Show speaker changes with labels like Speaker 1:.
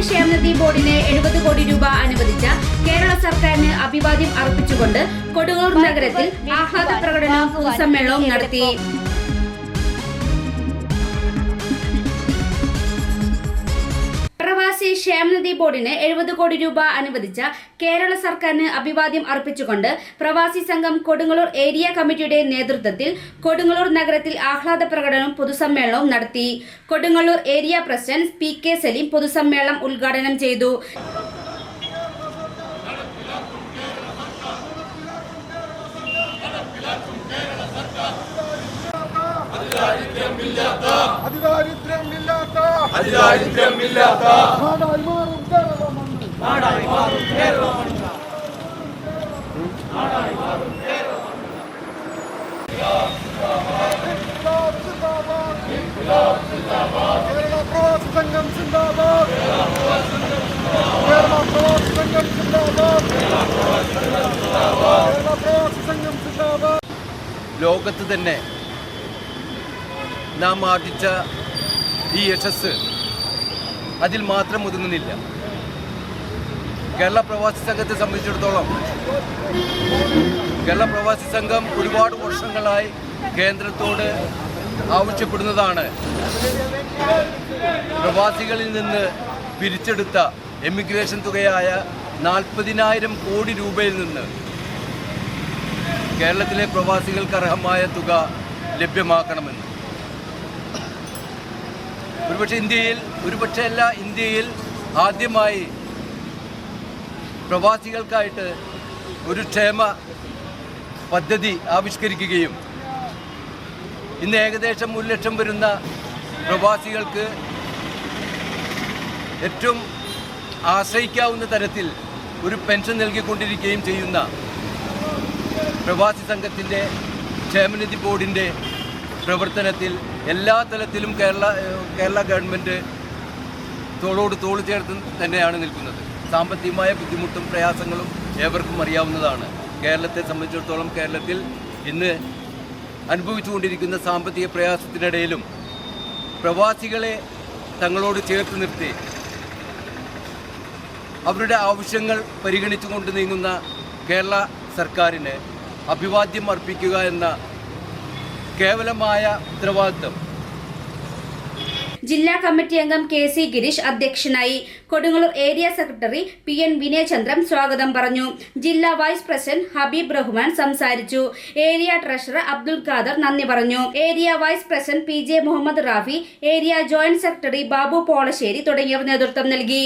Speaker 1: ക്ഷേമനിധി ബോർഡിന് എഴുപത് കോടി രൂപ അനുവദിച്ച കേരള സർക്കാരിന് അഭിവാദ്യം അർപ്പിച്ചുകൊണ്ട് കൊടുങ്ങല്ലൂർ നഗരത്തിൽ ആഹ്ലാദ പ്രകടനവും പൊതുസമ്മേളനവും നടത്തി. ക്ഷേമനിധി ബോർഡിന് എഴുപത് കോടി രൂപ അനുവദിച്ച കേരള സർക്കാരിന് അഭിവാദ്യം അർപ്പിച്ചുകൊണ്ട് പ്രവാസി സംഘം കൊടുങ്ങല്ലൂർ ഏരിയ കമ്മിറ്റിയുടെ നേതൃത്വത്തിൽ കൊടുങ്ങല്ലൂർ നഗരത്തിൽ ആഹ്ലാദ പ്രകടനവും പൊതുസമ്മേളനവും നടത്തി. Kodungallur area president P K Salim പൊതുസമ്മേളനം ഉദ്ഘാടനം ചെയ്തു.
Speaker 2: അധികാരിദ്രമില്ലാത്ത
Speaker 3: അധികാരിദ്രമില്ലാത്ത
Speaker 2: നാടായി മാറും കേരളമണ്ണ് ഇൻക്ലാബ് സിന്ദാബാദ്. കേരള പ്രവാസി സംഘം സിന്ദാബാദ് കേരള പ്രവാസി സംഘം സിന്ദാബാദ് കേരള പ്രവാസി സംഘം സിന്ദാബാദ്
Speaker 3: ലോകത്ത് തന്നെ നാം ആർജിച്ച ഈ യശസ് അതിൽ മാത്രം ഒതുങ്ങുന്നില്ല കേരള പ്രവാസി സംഘത്തെ സംബന്ധിച്ചിടത്തോളം കേരള പ്രവാസി സംഘം ഒരുപാട് വർഷങ്ങളായി കേന്ദ്രത്തോട് ആവശ്യപ്പെടുന്നതാണ്. പ്രവാസികളിൽ നിന്ന് പിരിച്ചെടുത്ത എമിഗ്രേഷൻ തുകയായ നാൽപ്പതിനായിരം കോടി രൂപയിൽ നിന്ന് കേരളത്തിലെ പ്രവാസികൾക്ക് അർഹമായ തുക ലഭ്യമാക്കണമെന്ന്. ഒരുപക്ഷെ ഇന്ത്യയിൽ ഒരുപക്ഷെ അല്ല ഇന്ത്യയിൽ ആദ്യമായി പ്രവാസികൾക്കായിട്ട് ഒരു ക്ഷേമ പദ്ധതി ആവിഷ്കരിക്കുകയും ഇന്ന് ഏകദേശം ഒരു ലക്ഷം വരുന്ന പ്രവാസികൾക്ക് ഏറ്റവും ആശ്രയിക്കാവുന്ന തരത്തിൽ ഒരു പെൻഷൻ നൽകിക്കൊണ്ടിരിക്കുകയും ചെയ്യുന്ന പ്രവാസി സംഘത്തിന്റെ ക്ഷേമനിധി ബോർഡിന്റെ പ്രവർത്തനത്തിൽ എല്ലാ തലത്തിലും കേരള കേരള ഗവൺമെന്റ് തോളോട് തോൾ ചേർത്ത് തന്നെയാണ് നിൽക്കുന്നത്. സാമ്പത്തികമായ ബുദ്ധിമുട്ടും പ്രയാസങ്ങളും ഏവർക്കും അറിയാവുന്നതാണ്. കേരളത്തെ സംബന്ധിച്ചിടത്തോളം കേരളത്തിൽ ഇന്ന് അനുഭവിച്ചുകൊണ്ടിരിക്കുന്ന സാമ്പത്തിക പ്രയാസത്തിനിടയിലും പ്രവാസികളെ തങ്ങളോട് ചേർത്ത് നിർത്തി അവരുടെ ആവശ്യങ്ങൾ പരിഗണിച്ചുകൊണ്ട് നീങ്ങുന്ന കേരള സർക്കാരിന് അഭിവാദ്യം അർപ്പിക്കുക എന്ന കേവലമായ ഉത്തരവാദിത്വം.
Speaker 1: ജില്ലാ കമ്മിറ്റി അംഗം കെ സി ഗിരീഷ് അധ്യക്ഷനായി Kodungallur area secretary P N Vinayachandran സ്വാഗതം പറഞ്ഞു. ജില്ലാ വൈസ് പ്രസിഡന്റ് ഹബീബ് റഹ്മാൻ സംസാരിച്ചു. ഏരിയ ട്രഷറർ അബ്ദുൽ ഖാദർ നന്ദി പറഞ്ഞു. Area vice president P J Muhammad Rafi area joint secretary Babu Polassery തുടങ്ങിയവർ നേതൃത്വം നൽകി.